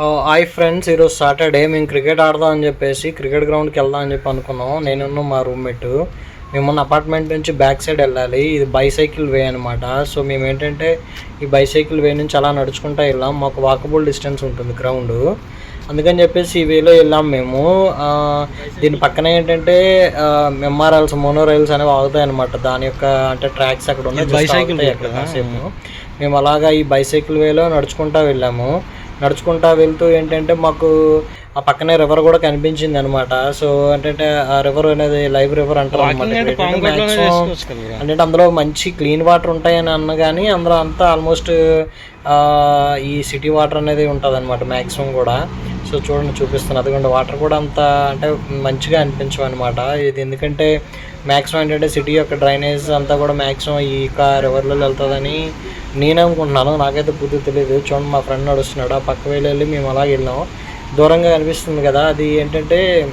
Hi friends ఈరోజు Saturday మేము cricket ఆడదాం అని చెప్పేసి క్రికెట్ గ్రౌండ్కి వెళ్దాం అని చెప్పి అనుకున్నాం. నేను మా రూమ్మేట్. మేము అపార్ట్మెంట్ నుంచి బ్యాక్ సైడ్ వెళ్ళాలి. ఇది బైసైకిల్ వే అనమాట సో మేము ఏంటంటే ఈ బైసైకిల్ వే నుంచి అలా నడుచుకుంటూ వెళ్ళాం. మాకు వాకబుల్ డిస్టెన్స్ ఉంటుంది గ్రౌండ్. అందుకని చెప్పేసి ఈ వేలో వెళ్ళాం మేము. దీని పక్కన ఏంటంటే ఎంఆర్ఎల్స్ మోనో రైల్స్ అనేవి ఆగుతాయి అనమాట దాని యొక్క అంటే ట్రాక్స్ అక్కడ ఉన్నాయి. అక్కడ కాసేపు. మేము అలాగా ఈ బైసైకిల్ వేలో నడుచుకుంటా వెళ్ళాము. నడుచుకుంటా వెళ్తూ ఏంటంటే మాకు ఆ పక్కనే రివర్ కూడా కనిపించింది అనమాట సో ఏంటంటే ఆ రివర్ అనేది లైవ్ రివర్ అంటారు అంటే అందులో మంచి క్లీన్ వాటర్ ఉంటాయని అన్న కానీ అందులో అంతా ఆల్మోస్ట్ ఈ సిటీ వాటర్ అనేది ఉంటుంది అనమాట మ్యాక్సిమం కూడా. సో చూడండి చూపిస్తాను అదిగోండి వాటర్ కూడా అంత అంటే మంచిగా అనిపించవు అనమాట ఇది ఎందుకంటే మ్యాక్సిమం ఏంటంటే సిటీ యొక్క డ్రైనేజ్ అంతా కూడా మ్యాక్సిమం ఈ కార్ రివర్లో వెళ్తుందని నేను అనుకుంటున్నాను. నాకైతే పూర్తి తెలియదు. చూడండి మా ఫ్రెండ్ నడుస్తున్నాడు. ఆ పక్క వెళ్ళి వెళ్ళి మేము అలా వెళ్ళాం. దూరంగా కనిపిస్తుంది కదా. అది ఏంటంటే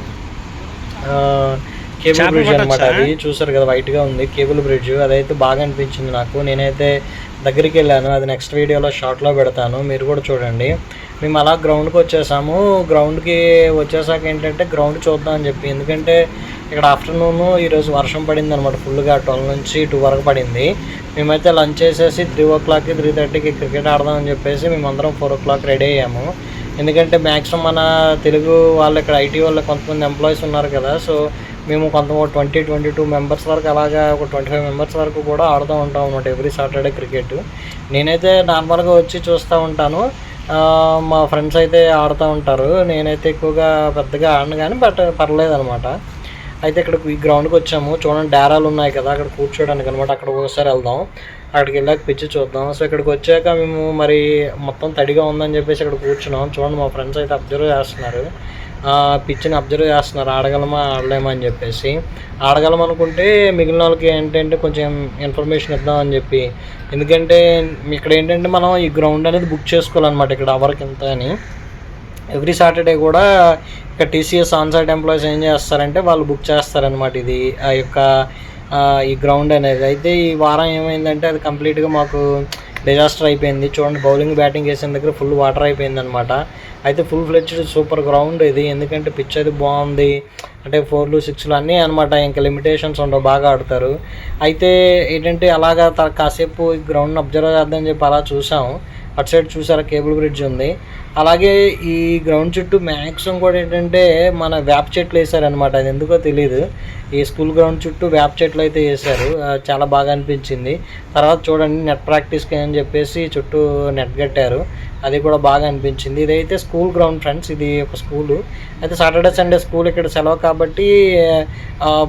కేబుల్ బ్రిడ్జ్ అనమాట అది. చూసారు కదా వైట్గా ఉంది కేబుల్ బ్రిడ్జ్ అదైతే బాగా అనిపించింది నాకు. నేనైతే దగ్గరికి వెళ్ళాను. అది నెక్స్ట్ వీడియోలో షార్ట్లో పెడతాను. మీరు కూడా చూడండి. మేము అలా గ్రౌండ్కి వచ్చేసాము. గ్రౌండ్కి వచ్చేసాక ఏంటంటే గ్రౌండ్ చూద్దాం అని చెప్పి. ఎందుకంటే ఇక్కడ ఆఫ్టర్నూన్ ఈరోజు వర్షం పడింది అనమాట ఫుల్గా ట్వెల్వ్ నుంచి టూ వరకు పడింది. మేమైతే లంచ్ చేసేసి త్రీ ఓ క్లాక్కి త్రీ థర్టీకి క్రికెట్ ఆడదాం అని చెప్పేసి మేమందరం ఫోర్ ఓ క్లాక్ రెడీ అయ్యాము. ఎందుకంటే మ్యాక్సిమం మన తెలుగు వాళ్ళు ఇక్కడ ఐటీ వాళ్ళు కొంతమంది ఎంప్లాయీస్ ఉన్నారు కదా. సో మేము కొంత ట్వంటీ ట్వంటీ టూ మెంబర్స్ వరకు అలాగా ఒక ట్వంటీ ఫైవ్ మెంబర్స్ వరకు కూడా ఆడుతూ ఉంటాం అనమాట ఎవ్రీ సాటర్డే క్రికెట్ నేనైతే నార్మల్గా వచ్చి చూస్తూ ఉంటాను. మా ఫ్రెండ్స్ అయితే ఆడుతూ ఉంటారు. నేనైతే ఎక్కువగా పెద్దగా ఆడను కానీ బట్ పర్లేదు అనమాట అయితే ఇక్కడ ఈ గ్రౌండ్కి వచ్చాము. చూడండి డేరాలు ఉన్నాయి కదా అక్కడ కూర్చోడానికి అనమాట అక్కడ ఒకసారి వెళ్దాం. అక్కడికి వెళ్ళాక పిచ్చి చూద్దాం. సో ఇక్కడికి వచ్చాక మేము మరి మొత్తం తడిగా ఉందని చెప్పేసి ఇక్కడ కూర్చున్నాం. చూడండి మా ఫ్రెండ్స్ అయితే అబ్జర్వ్ చేస్తున్నారు. పిచ్చిని అబ్జర్వ్ చేస్తున్నారు. ఆడగలమా ఆడలేమా అని చెప్పేసి. ఆడగలం అనుకుంటే మిగిలిన వాళ్ళకి ఏంటంటే కొంచెం ఇన్ఫర్మేషన్ ఇద్దామని చెప్పి. ఎందుకంటే ఇక్కడ ఏంటంటే మనం ఈ గ్రౌండ్ అనేది బుక్ చేసుకోవాలన్నమాట ఇక్కడ అవర్కి ఎంత అని. ఎవ్రీ సాటర్డే కూడా ఇక్కడ టీసీఎస్ ఆన్సైట్ ఎంప్లాయీస్ ఏం చేస్తారంటే వాళ్ళు బుక్ చేస్తారనమాట ఇది ఆ యొక్క ఈ గ్రౌండ్ అనేది. అయితే ఈ వారం ఏమైందంటే అది కంప్లీట్గా మాకు డిజాస్టర్ అయిపోయింది. చూడండి బౌలింగ్ బ్యాటింగ్ వేసిన దగ్గర ఫుల్ వాటర్ అయిపోయింది అనమాట అయితే ఫుల్ ఫ్లెచ్డ్ సూపర్ గ్రౌండ్ ఇది. ఎందుకంటే పిచ్ అది బాగుంది. అంటే ఫోర్లు సిక్స్లు అన్నీ అనమాట ఇంకా లిమిటేషన్స్ ఉండవు బాగా ఆడతారు. అయితే ఏంటంటే అలాగా త- కాసేపు ఈ గ్రౌండ్ అబ్జర్వ్ చేద్దామని చెప్పి అలా చూసాం అటు సైడ్ చూసారా కేబుల్ బ్రిడ్జ్ ఉంది. అలాగే ఈ గ్రౌండ్ చుట్టూ మ్యాక్సిమం కూడా ఏంటంటే మన వేప చెట్లు వేసారనమాట అది ఎందుకో తెలియదు ఈ స్కూల్ గ్రౌండ్ చుట్టూ వేప చెట్లు అయితే వేసారు. చాలా బాగా అనిపించింది. తర్వాత చూడండి నెట్ ప్రాక్టీస్కి అని చెప్పేసి చుట్టూ నెట్ కట్టారు. అది కూడా బాగా అనిపించింది. ఇదైతే స్కూల్ గ్రౌండ్ ఫ్రెండ్స్ ఇది ఒక స్కూలు. అయితే సాటర్డే సండే స్కూల్ ఇక్కడ సెలవు కాబట్టి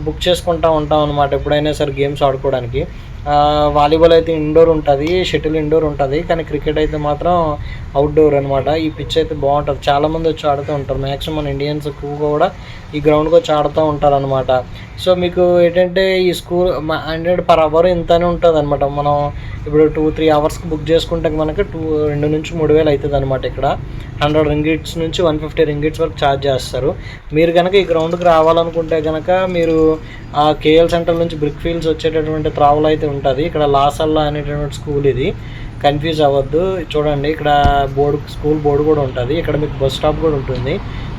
బుక్ చేసుకుంటా ఉంటాం అనమాట ఎప్పుడైనా సరే గేమ్స్ ఆడుకోవడానికి. వాలీబాల్ అయితే ఇండోర్ ఉంటుంది షటిల్ ఇండోర్ ఉంటుంది కానీ క్రికెట్ అయితే మాత్రం అవుట్డోర్ అనమాట ఈ పిచ్ అయితే బాగుంటుంది. చాలామంది వచ్చి ఆడుతూ ఉంటారు. మ్యాక్సిమం ఇండియన్స్ ఎక్కువగా కూడా ఈ గ్రౌండ్కి వచ్చి ఆడుతూ ఉంటారు అనమాట సో మీకు ఏంటంటే ఈ స్కూల్ హండ్రెడ్ పర్ అవర్ ఇంతనే ఉంటుంది అనమాట మనం ఇప్పుడు టూ త్రీ అవర్స్కి బుక్ చేసుకుంటే మనకి టూ రెండు నుంచి మూడు వేలు అవుతుంది అనమాట ఇక్కడ. హండ్రెడ్ రింగిట్స్ నుంచి వన్ ఫిఫ్టీ రింగిట్స్ వరకు ఛార్జ్ చేస్తారు. మీరు కనుక ఈ గ్రౌండ్కి రావాలనుకుంటే కనుక మీరు ఆ కేఎల్ సెంటర్ నుంచి బ్రిక్ ఫీల్డ్స్ వచ్చేటటువంటి ట్రావెల్ అయితే ఉంటుంది. ఇక్కడ లాసల్లా అనేటటువంటి స్కూల్ ఇది. కన్ఫ్యూజ్ అవ్వద్దు. చూడండి ఇక్కడ బోర్డు స్కూల్ బోర్డు కూడా ఉంటుంది. ఇక్కడ మీకు బస్ స్టాప్ కూడా ఉంటుంది.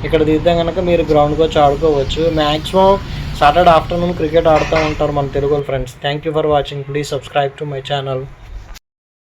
ఇక్కడ దిగితే కనుక మీరు గ్రౌండ్కి వచ్చి ఆడుకోవచ్చు. మ్యాక్సిమం సాటర్డే ఆఫ్టర్నూన్ క్రికెట్ ఆడుతూ ఉంటారు మన Telugu friends. Thank you for watching please subscribe to my channel